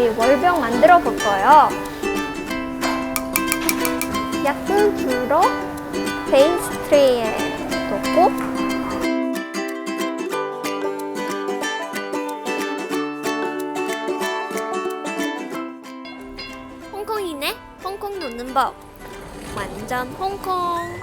우리 월병 만들어 볼 거예요. 약분 불로 페이스트리에 넣고 홍콩이네. 홍콩 놓는 법. 완전 홍콩.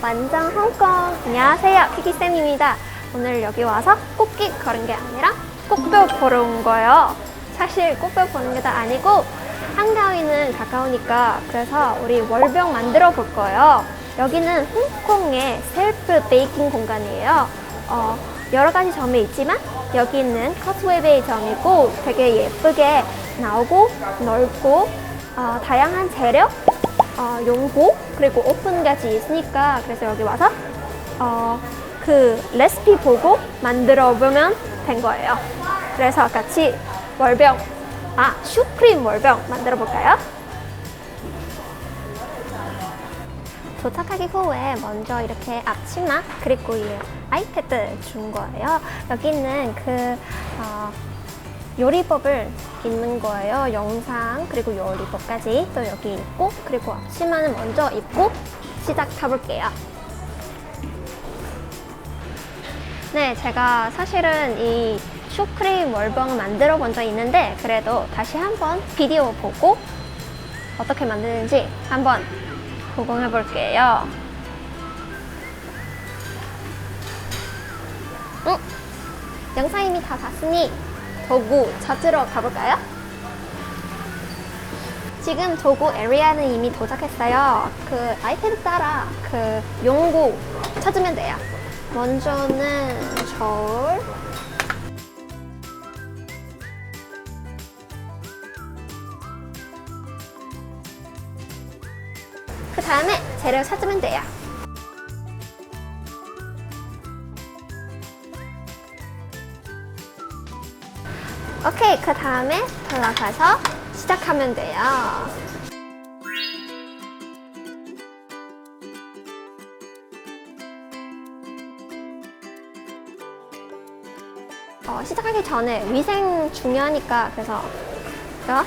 완전 홍콩. 안녕하세요. 피기쌤입니다. 오늘 여기 와서 꽃게 걸은 게 아니라 꽃뼈 보러 온 거예요. 사실 꽃뼈 보는 게 다 아니고 한가위는 가까우니까 그래서 우리 월병 만들어 볼 거예요. 여기는 홍콩의 셀프 베이킹 공간이에요. 어, 여러 가지 점이 있지만 여기 있는 커스웨베이 점이고 되게 예쁘게 나오고 넓고 어, 다양한 재료, 어, 용고 그리고 오픈까지 있으니까 그래서 여기 와서 어, 그 레시피 보고 만들어 보면 된 거예요. 그래서 같이 월병, 아 슈크림 월병 만들어 볼까요? 도착하기 후에 먼저 이렇게 앞치마 그리고 이 아이패드 준 거예요. 여기는 그 어, 요리법을 있는 거예요. 영상 그리고 요리법까지 또 여기 있고 그리고 앞치마는 먼저 입고 시작해 볼게요. 네, 제가 사실은 이 슈크림 월병을 만들어 본적 있는데 그래도 다시 한번 비디오 보고 어떻게 만드는지 한번 구경해 볼게요. 응? 영상 이미 다 봤으니 도구 찾으러 가볼까요? 지금 도구 에리아는 이미 도착했어요. 그 아이패드 따라 그 용구 찾으면 돼요. 먼저는 저울. 재료 찾으면 돼요. 오케이, 그 다음에 돌아가서 시작하면 돼요. 어, 시작하기 전에 위생 중요하니까 그래서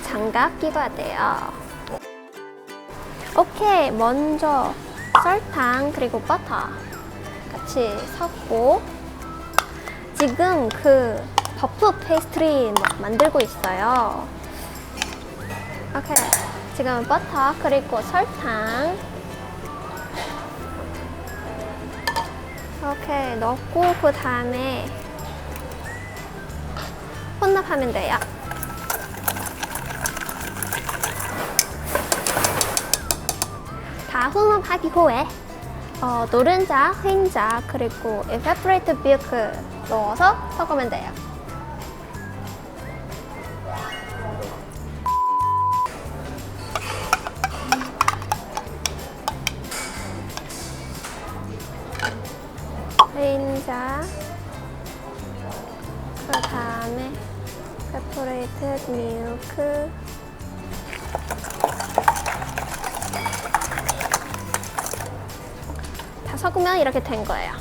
장갑 끼고야 돼요. 오케이, 먼저 설탕 그리고 버터 같이 섞고 지금 그 버프 페이스트리 막 만들고 있어요. 오케이, 지금 버터 그리고 설탕 이렇게 넣고 그 다음에 혼납하면 돼요. 다 혼합하기 후에 어, 노른자, 흰자 그리고 evaporated milk 넣어서 섞으면 돼요. 흰자 그 다음에 evaporated milk 다 섞으면 이렇게 된 거예요.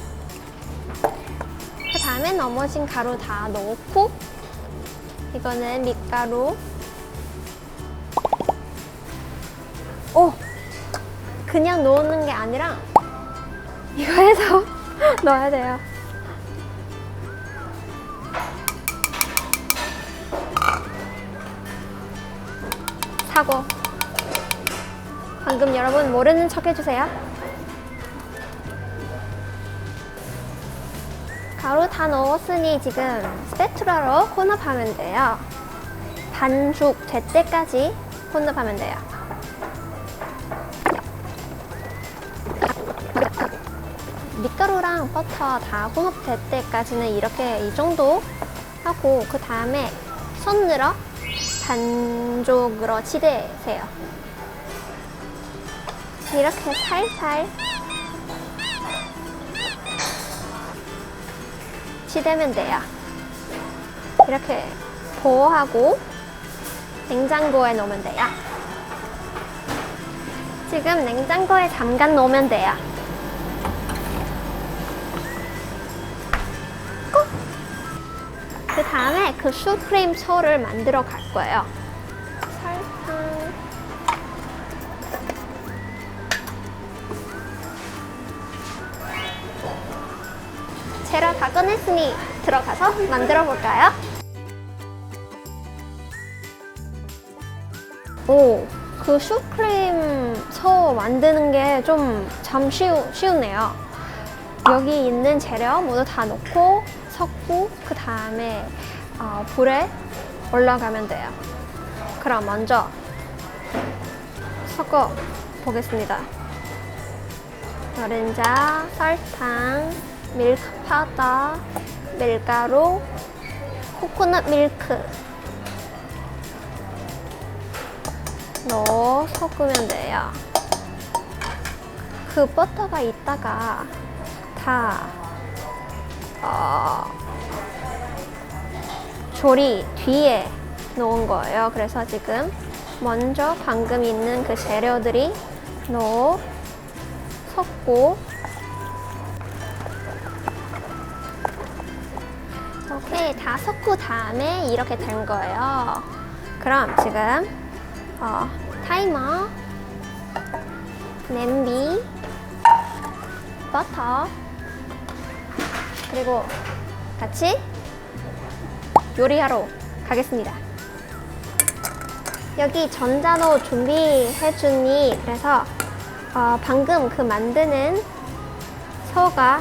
그 다음에 넘어진 가루 다 넣고 이거는 밀가루 오! 그냥 넣는 게 아니라 이거 해서 넣어야 돼요. 사고 방금 여러분 모르는 척 해주세요. 가루 다 넣었으니 지금 스패투라로 혼합하면 돼요. 반죽 될 때까지 혼합하면 돼요. 밀가루랑 버터 다 혼합될 때까지는 이렇게 이 정도 하고 그 다음에 손으로 반죽으로 치대세요. 이렇게 살살 치대면 돼요. 이렇게 보호하고 냉장고에 넣으면 돼요. 지금 냉장고에 잠깐 넣으면 돼요. 꾹! 그 다음에 그 슈크림 소를 만들어 갈 거예요. 재료 다 꺼냈으니 들어가서 만들어 볼까요? 오, 그 슈크림 소 만드는 게 좀참 쉬우, 쉬우네요. 여기 있는 재료 모두 다 넣고 섞고 그 다음에 어, 불에 올라가면 돼요. 그럼 먼저 섞어 보겠습니다. 노른자, 설탕, 밀크 파우더, 밀가루, 코코넛 밀크 넣어 섞으면 돼요. 그 버터가 있다가 다 어, 조리 뒤에 놓은 거예요. 그래서 지금 먼저 방금 있는 그 재료들이 넣어 섞고 다 섞고 다음에 이렇게 된 거예요. 그럼 지금 어, 타이머, 냄비, 버터 그리고 같이 요리하러 가겠습니다. 여기 전자로 준비해 주니 그래서 어, 방금 그 만드는 소가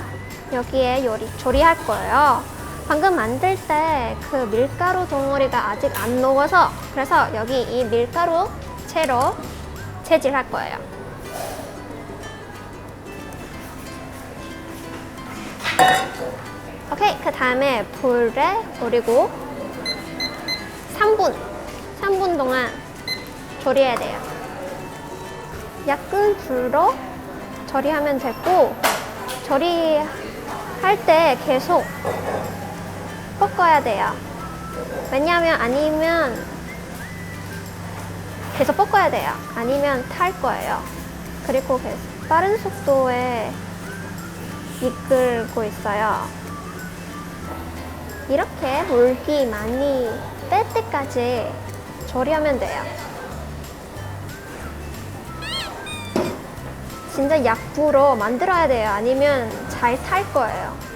여기에 요리 조리할 거예요. 방금 만들 때 그 밀가루 덩어리가 아직 안 녹아서 그래서 여기 이 밀가루 채로 채질할 거예요. 오케이 그 다음에 불에 올리고 3분 3분 동안 조리해야 돼요. 약간 불로 조리하면 되고 조리할 때 계속 볶아야 돼요. 왜냐하면 아니면 계속 볶아야 돼요. 아니면 탈 거예요. 그리고 계속 빠른 속도에 이끌고 있어요. 이렇게 물기 많이 뺄 때까지 조리하면 돼요. 진짜 약불로 만들어야 돼요. 아니면 잘 탈 거예요.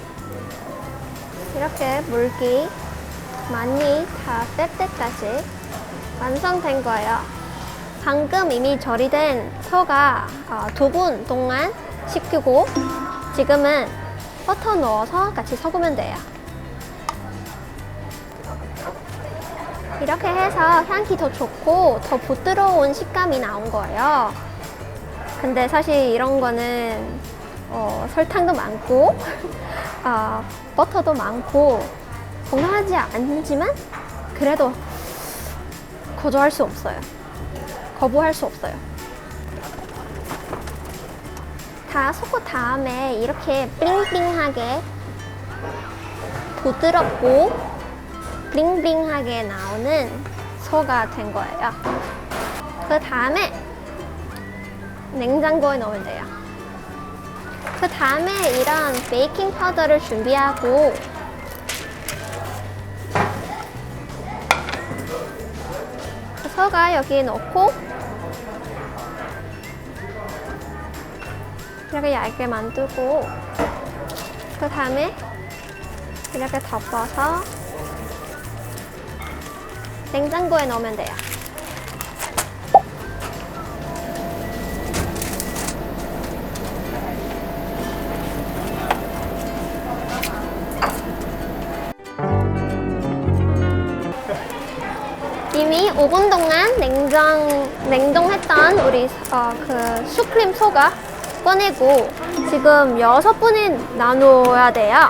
이렇게 물기 많이 다 뺄 때까지 완성된 거예요. 방금 이미 조리된 소가 어, 두분 동안 식히고 지금은 버터 넣어서 같이 섞으면 돼요. 이렇게 해서 향기 더 좋고 더 부드러운 식감이 나온 거예요. 근데 사실 이런 거는 어, 설탕도 많고 어, 버터도 많고 건강하지 않지만 그래도 거절할 수 없어요. 거부할 수 없어요. 다 섞고 다음에 이렇게 블링블링하게 부드럽고 블링블링하게 나오는 소가 된 거예요. 그 다음에 냉장고에 넣으면 돼요. 그 다음에 이런 베이킹 파우더를 준비하고 그 소가 여기 넣고 이렇게 얇게 만들고 그 다음에 이렇게 덮어서 냉장고에 넣으면 돼요. 이미 5분 동안 냉장 냉동했던 우리 어, 그 슈크림 소가 꺼내고 지금 여섯 분이 나눠야 돼요.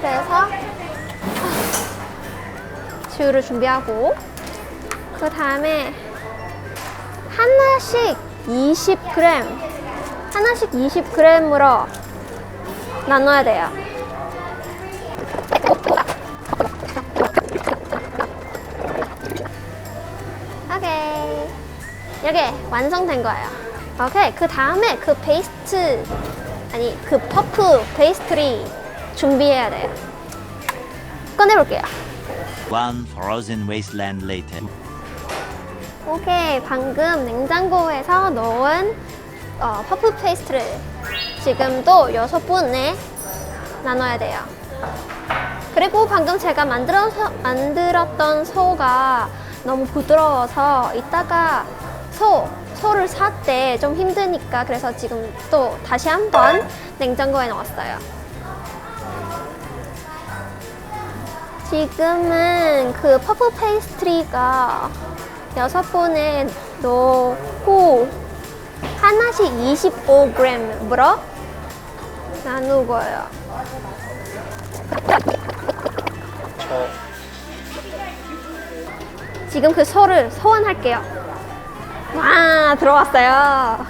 그래서 지우를 준비하고 그 다음에 하나씩 20g 하나씩 20g으로 나눠야 돼요. 이렇게 완성된 거예요. 오케이 그 다음에 그 페이스트 아니 그 퍼프 페이스트리 준비해야 돼요. 꺼내볼게요. One frozen wasteland later. 오케이, 방금 냉장고에서 넣은 어, 퍼프 페이스트를 지금도 여섯 분에 나눠야 돼요. 그리고 방금 제가 만들어서, 만들었던 소가 너무 부드러워서 이따가 소, 소를 살 때 좀 힘드니까 그래서 지금 또 다시 한번 냉장고에 넣었어요. 지금은 그 퍼프 페이스트리가 여섯 번에 넣고 하나씩 25g으로 나누고요. 지금 그 소를 소환할게요. 와 들어왔어요.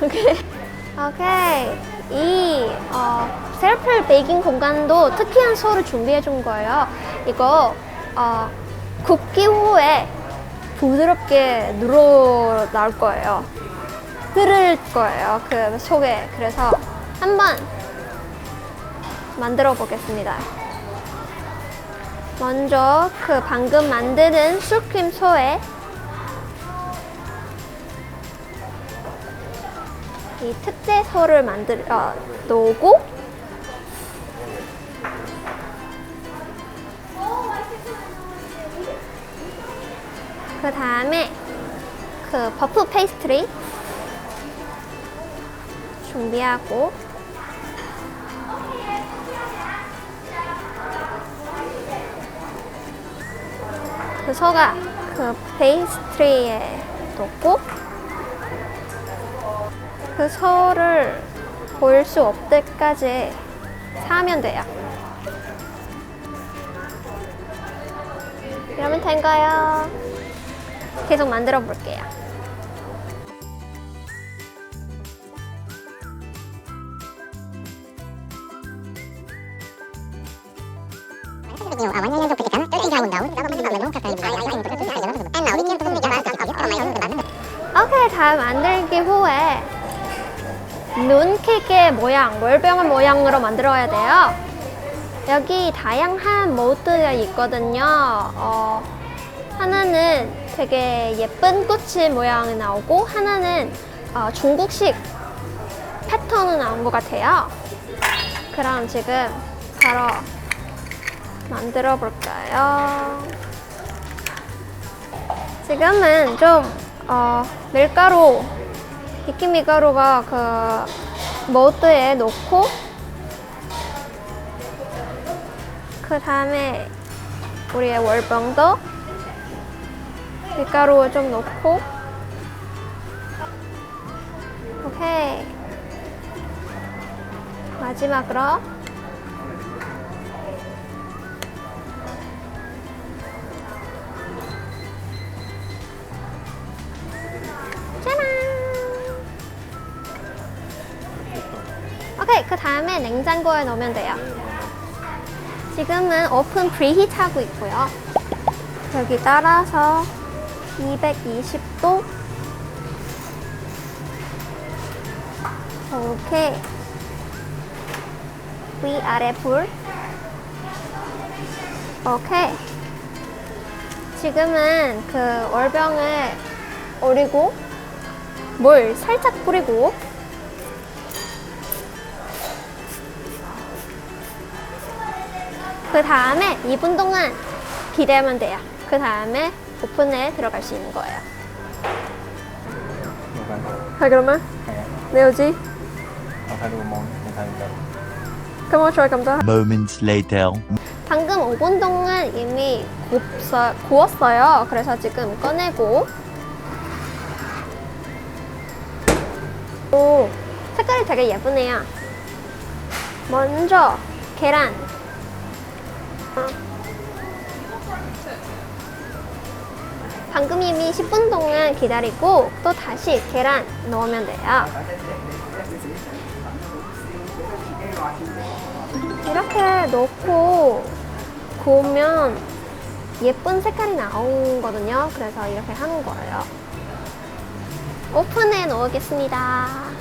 오케이. 이 어, 셀프 베이킹 공간도 특이한 소를 준비해 준 거예요. 이거 어, 굽기 후에 부드럽게 늘어 나올 거예요. 끓을 거예요. 그 속에. 그래서 한번 만들어 보겠습니다. 먼저 그 방금 만드는 슈크림 소에 이 특제 소를 만들어 놓고 그 다음에 그 버프 페이스트리 준비하고 그 소가 그 페이스트리에 넣고 그 소를 보일 수 없을 때까지 사면 돼요. 이러면 된가요? 계속 만들어 볼게요. 눈키게 모양, 월병을 모양으로 만들어야 돼요. 여기 다양한 모드가 있거든요. 어, 하나는 되게 예쁜 꽃이 모양이 나오고 하나는 어, 중국식 패턴이 나온 것 같아요. 그럼 지금 바로 만들어 볼까요? 지금은 좀 어, 밀가루, 베이킹 밀가루가 그 모드에 놓고 그 다음에 우리의 월병도 밀가루 좀 넣고. 오케이. 마지막으로 다음에 냉장고에 넣으면 돼요. 지금은 오픈 프리히트 하고 있고요. 여기 따라서 220도 오케이 위아래 불 오케이 지금은 그 월병을 오리고 물 살짝 뿌리고 그 다음에 2분 동안 기대하면 돼요. 그 다음에 오픈에 들어갈 수 있는 거예요. 자 그러면 아, 내오지. 네. 네, 아, 뭐, 네, 어, 감사합니다. Moments later. 방금 5분 동안 이미 곱서, 구웠어요. 그래서 지금 꺼내고 오 색깔이 되게 예쁘네요. 먼저 계란 방금 이미 10분 동안 기다리고 또 다시 계란 넣으면 돼요. 이렇게 넣고 구우면 예쁜 색깔이 나오거든요. 그래서 이렇게 하는 거예요. 오픈해 놓겠습니다.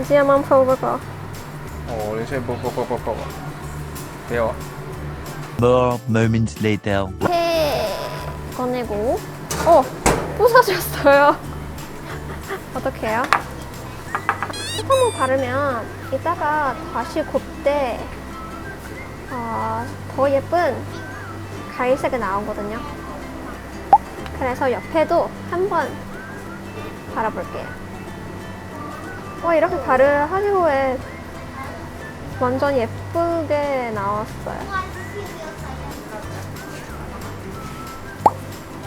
이제 한번 먹어봐. 어, 이제 뭐뭐뭐뭐 매워. More moments later. 이렇게 꺼내고, 어, 부서졌어요. 어떡해요? 한번 바르면 이따가 다시 곱때 어, 더 예쁜 갈색이 나오거든요. 그래서 옆에도 한번 바라볼게요. 와 이렇게 바르하기 후에 완전 예쁘게 나왔어요.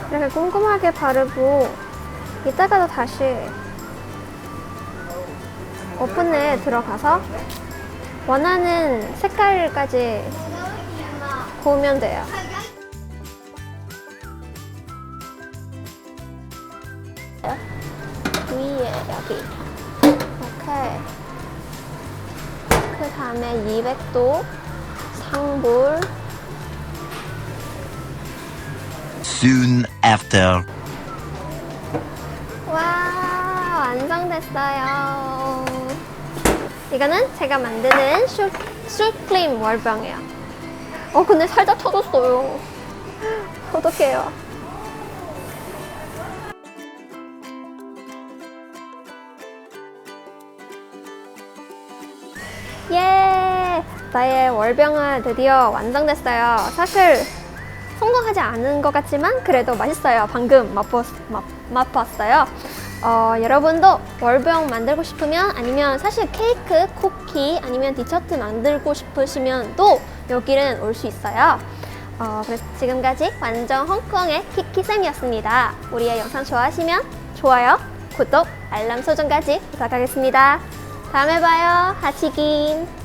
이렇게 꼼꼼하게 바르고 이따가도 다시 오픈에 들어가서 원하는 색깔까지 고우면 돼요. 위에 여기 이렇게 그 다음에 200도 상불 Soon after. 와 완성됐어요. 이거는 제가 만드는 슈, 슈크림 월병이에요. 어 근데 살짝 터졌어요. 어떡해요. 나의 월병은 드디어 완성됐어요. 사실 성공하지 않은 것 같지만 그래도 맛있어요. 방금 맛봤, 맛, 맛봤어요. 어, 여러분도 월병 만들고 싶으면 아니면 사실 케이크, 쿠키 아니면 디저트 만들고 싶으시면 또 여기는 올 수 있어요. 어, 그래서 지금까지 완전 홍콩의 키키쌤이었습니다. 우리의 영상 좋아하시면 좋아요, 구독, 알람 설정까지 부탁하겠습니다. 다음에 봐요. 하치긴.